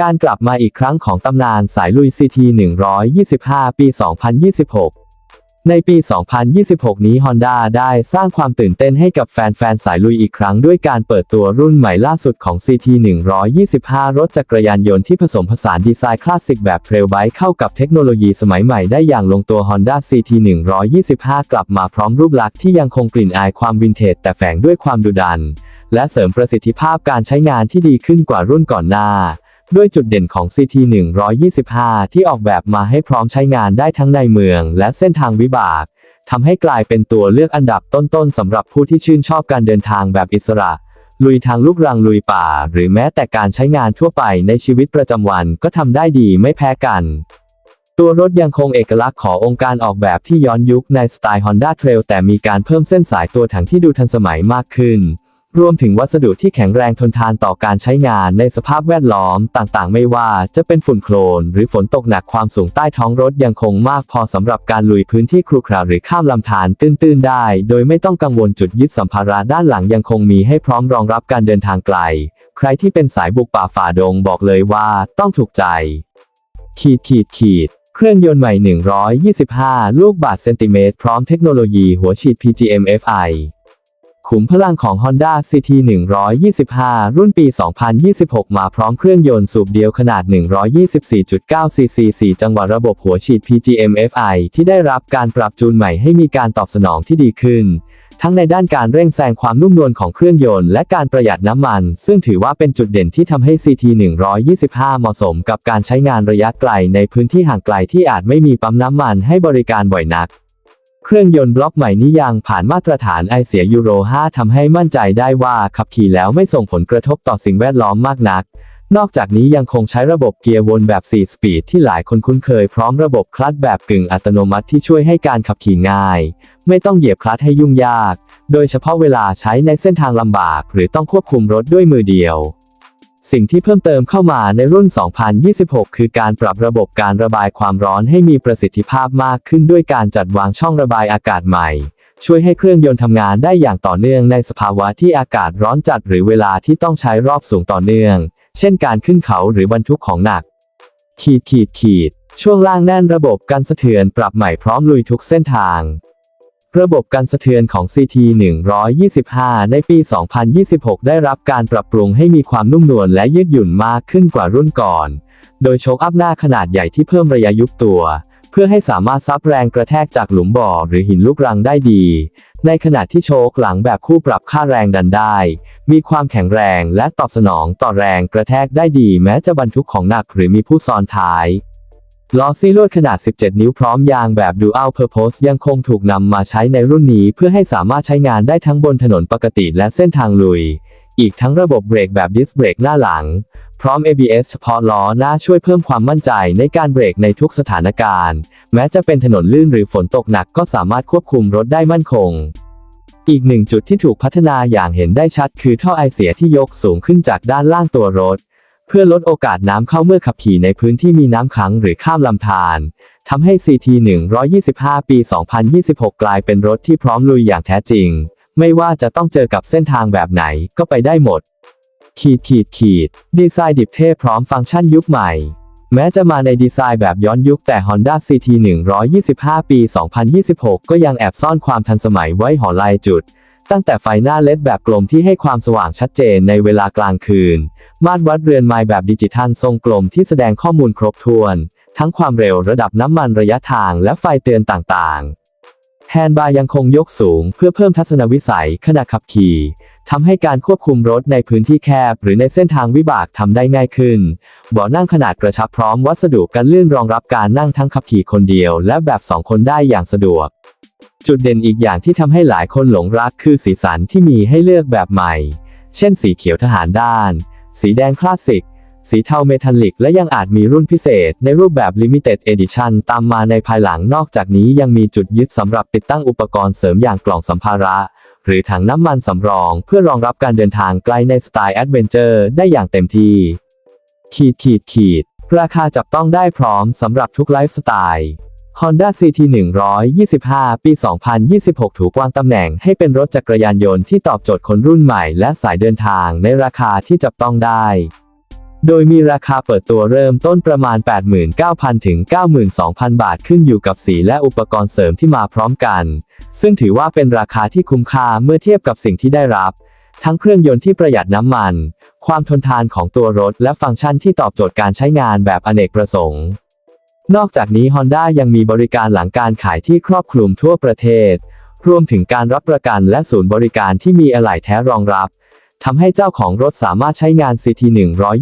การกลับมาอีกครั้งของตำนานสายลุย CT 125 ปี 2026 ในปี 2026 นี้ Honda ได้สร้างความตื่นเต้นให้กับแฟนๆ สายลุยอีกครั้งด้วยการเปิดตัวรุ่นใหม่ล่าสุดของ CT 125 รถจักรยานยนต์ที่ผสมผสานดีไซน์คลาสสิกแบบเทรลไบค์เข้ากับเทคโนโลยีสมัยใหม่ได้อย่างลงตัว Honda CT 125 กลับมาพร้อมรูปลักษณ์ที่ยังคงกลิ่นอายความวินเทจแต่แฝงด้วยความดุดัน และเสริมประสิทธิภาพการใช้งานที่ดีขึ้นกว่ารุ่นก่อนหน้า ด้วยจุดเด่นของ CT 125 ที่ออกแบบมาให้พร้อมใช้งานได้ทั้งในเมือง และเส้นทางวิบากทำให้กลายเป็นตัวเลือกอันดับต้นๆสำหรับผู้ที่ชื่นชอบการเดินทางแบบอิสระ ลุยทางลูกรังลุยป่า หรือแม้แต่การใช้งานทั่วไปในชีวิตประจำวันก็ทำได้ดีไม่แพ้กัน ตัวรถยังคงเอกลักษณ์ขององค์การออกแบบที่ย้อนยุคในสไตล์ Honda Trail แต่มีการเพิ่มเส้นสายตัวถังที่ดูทันสมัยมากขึ้น รวมถึงวัสดุที่แข็งแรงทนทานต่อการใช้งานในสภาพแวดล้อมต่างๆ ไม่ว่าจะเป็นฝุ่นโคลน หรือฝนตกหนักความสูงใต้ท้องรถยังคงมากพอสำหรับการลุยพื้นที่ครุขระหรือข้ามลำธารตื้นๆได้ โดยไม่ต้องกังวลจุดยึดสัมภาระด้านหลังยังคงมีให้พร้อมรองรับการเดินทางไกล ใครที่เป็นสายบุกป่าฝ่าดงบอกเลยว่าต้องถูกใจ ขีดขีดขีดเครื่องยนต์ใหม่ 125 ลูกบาศก์เซนติเมตรพร้อมเทคโนโลยีหัวฉีด PGM-FI ขุมพลังของ Honda CT 125 รุ่นปี 2026 มาพร้อมเครื่องยนต์สูบเดียวขนาด 124.9 cc 4 จังหวะระบบหัวฉีด PGM-FI ที่ได้รับการปรับจูนใหม่ให้มีการตอบสนองที่ดีขึ้น ทั้งในด้านการเร่งแซงความนุ่มนวลของเครื่องยนต์และการประหยัดน้ำมัน ซึ่งถือว่าเป็นจุดเด่นที่ทำให้ CT 125 เหมาะสมกับการใช้งานระยะไกลในพื้นที่ห่างไกลที่อาจไม่มีปั๊มน้ำมันให้บริการบ่อยนัก เครื่องยนต์บล็อกใหม่นี้ยังผ่านมาตรฐานไอเสียยูโร 5 ทำให้มั่นใจได้ว่าขับขี่แล้วไม่ส่งผลกระทบต่อสิ่งแวดล้อมมากนัก นอกจากนี้ยังคงใช้ระบบเกียร์วนแบบ 4 สปีดที่หลายคนคุ้นเคยพร้อมระบบคลัตช์แบบกึ่งอัตโนมัติที่ช่วยให้การขับขี่ง่าย ไม่ต้องเหยียบคลัตช์ให้ยุ่งยาก โดยเฉพาะเวลาใช้ในเส้นทางลำบาก หรือต้องควบคุมรถด้วยมือเดียว สิ่งที่เพิ่มเติมเข้ามาในรุ่น 2026 คือการปรับระบบการระบายความร้อนให้มีประสิทธิภาพมากขึ้นด้วยการจัดวางช่องระบายอากาศใหม่ ช่วยให้เครื่องยนต์ทำงานได้อย่างต่อเนื่องในสภาวะที่อากาศร้อนจัดหรือเวลาที่ต้องใช้รอบสูงต่อเนื่อง เช่นการขึ้นเขาหรือบรรทุกของหนัก ขีดขีดขีด ช่วงล่างแน่นระบบกันสะเทือนปรับใหม่พร้อมลุยทุกเส้นทาง ระบบกันสะเทือนของ CT 125 ในปี 2026 ได้รับการปรับปรุงให้มีความนุ่มนวลและยืดหยุ่นมากขึ้นกว่ารุ่นก่อน โดยโชคอัพหน้าขนาดใหญ่ที่เพิ่มระยะยุบตัว เพื่อให้สามารถซับแรงกระแทกจากหลุมบ่อหรือหินลูกรังได้ดี ในขณะที่โชคหลังแบบคู่ปรับค่าแรงดันได้ มีความแข็งแรงและตอบสนองต่อแรงกระแทกได้ดี แม้จะบรรทุกของหนักหรือมีผู้ซ้อนท้าย ล้อซีลวดขนาด 17 นิ้วพร้อมยางแบบ Dual Purpose ยังคงถูกนำมาใช้ในรุ่นนี้เพื่อให้สามารถใช้งานได้ทั้งบนถนนปกติและเส้นทางลุย อีกทั้งระบบเบรกแบบดิสเบรกหน้าหลัง พร้อม ABS เฉพาะล้อหน้าช่วยเพิ่มความมั่นใจในการเบรกในทุกสถานการณ์ แม้จะเป็นถนนลื่นหรือฝนตกหนักก็สามารถควบคุมรถได้มั่นคง อีกหนึ่งจุดที่ถูกพัฒนาอย่างเห็นได้ชัดคือท่อไอเสียที่ยกสูงขึ้นจากด้านล่างตัวรถ เพื่อลดโอกาสน้ำเข้าเมื่อขับขี่ในพื้นที่มีน้ำขังหรือข้ามลำธารทำให้ CT 125 ปี 2026 กลายเป็นรถที่พร้อมลุยอย่างแท้จริง ไม่ว่าจะต้องเจอกับเส้นทางแบบไหนก็ไปได้หมด ขีดขีดขีด ดีไซน์ดิบเท่พร้อมฟังก์ชันยุคใหม่ แม้จะมาในดีไซน์แบบย้อนยุคแต่ Honda CT 125 ปี 2026 ก็ยังแอบซ่อนความทันสมัยไว้หอลายจุด ตั้งแต่ไฟหน้าเลดแบบกลมที่ให้ความสว่างชัดเจนในเวลากลางคืน มาตรวัดเรือนไมล์แบบดิจิทัลทรงกลมที่แสดงข้อมูลครบถ้วน ทั้งความเร็วระดับน้ำมันระยะทางและไฟเตือนต่างๆ แฮนด์บาร์ยังคงยกสูงเพื่อเพิ่มทัศนวิสัยขณะขับขี่ทำให้การควบคุมรถในพื้นที่แคบ หรือในเส้นทางวิบากทำได้ง่ายขึ้นเบาะนั่งขนาดกระชับพร้อมวัสดุกันลื่นรองรับการนั่งทั้งขับขี่คนเดียว และแบบสองคนได้อย่างสะดวก จุดเด่นอีกอย่างที่ทำให้หลายคนหลงรักคือสีสันที่มีให้เลือกแบบใหม่ เช่นสีเขียวทหารด้าน สีแดงคลาสสิก สีเทาเมทัลลิก และยังอาจมีรุ่นพิเศษในรูปแบบ Limited Edition ตามมาในภายหลังนอกจากนี้ยังมีจุดยึดสำหรับติดตั้งอุปกรณ์เสริมอย่างกล่องสัมภาระ หรือถังน้ำมันสำรอง เพื่อรองรับการเดินทางไกลในสไตล์แอดเวนเจอร์ได้อย่างเต็มที่ ขีดขีดขีดราคาจับต้องได้พร้อมสำหรับทุกไลฟ์สไตล์ Honda CT 125 ปี 2026 ถูกวางตำแหน่งให้เป็นรถจักรยานยนต์ที่ตอบโจทย์คนรุ่นใหม่และสายเดินทางในราคาที่จับต้องได้ โดยมีราคาเปิดตัวเริ่มต้นประมาณ 89,000 ถึง 92,000 บาทขึ้นอยู่กับสีและอุปกรณ์เสริมที่มาพร้อมกัน ซึ่งถือว่าเป็นราคาที่คุ้มค่าเมื่อเทียบกับสิ่งที่ได้รับ ทั้งเครื่องยนต์ที่ประหยัดน้ำมัน ความทนทานของตัวรถและฟังก์ชันที่ตอบโจทย์การใช้งานแบบอเนกประสงค์ นอกจากนี้ Honda ยังมีบริการหลังการขายที่ครอบคลุมทั่วประเทศ รวมถึงการรับประกันและศูนย์บริการที่มีอะไหล่แท้รองรับทำให้เจ้าของรถสามารถใช้งาน CT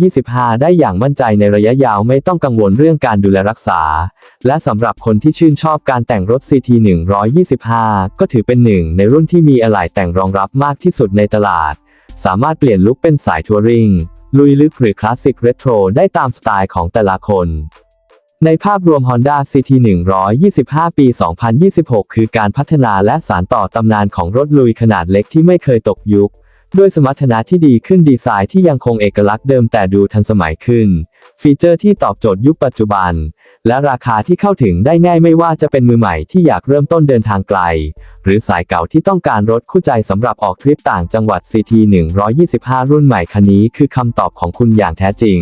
125 ได้อย่างมั่นใจในระยะยาวไม่ต้องกังวลเรื่องการดูแลรักษา และสำหรับคนที่ชื่นชอบการแต่งรถ CT 125 ก็ถือเป็นหนึ่งในรุ่นที่มีอะไหล่แต่งรองรับมากที่สุดในตลาด สามารถเปลี่ยนลุคเป็นสายทัวริงลุยลึกหรือคลาสสิกเรโทรได้ตามสไตล์ของแต่ละคน ในภาพรวม Honda CT 125 ปี 2026 คือการพัฒนาและสานต่อตำนานของรถลุยขนาดเล็กที่ไม่เคยตกยุค ด้วยสมรรถนะที่ดีขึ้นดีไซน์ที่ยังคงเอกลักษณ์เดิมแต่ดูทันสมัยขึ้น ฟีเจอร์ที่ตอบโจทย์ยุคปัจจุบัน และราคาที่เข้าถึงได้ง่ายไม่ว่าจะเป็นมือใหม่ที่อยากเริ่มต้นเดินทางไกล หรือสายเก่าที่ต้องการรถคู่ใจสำหรับออกทริปต่างจังหวัด CT 125 รุ่นใหม่คันนี้คือคำตอบของคุณอย่างแท้จริง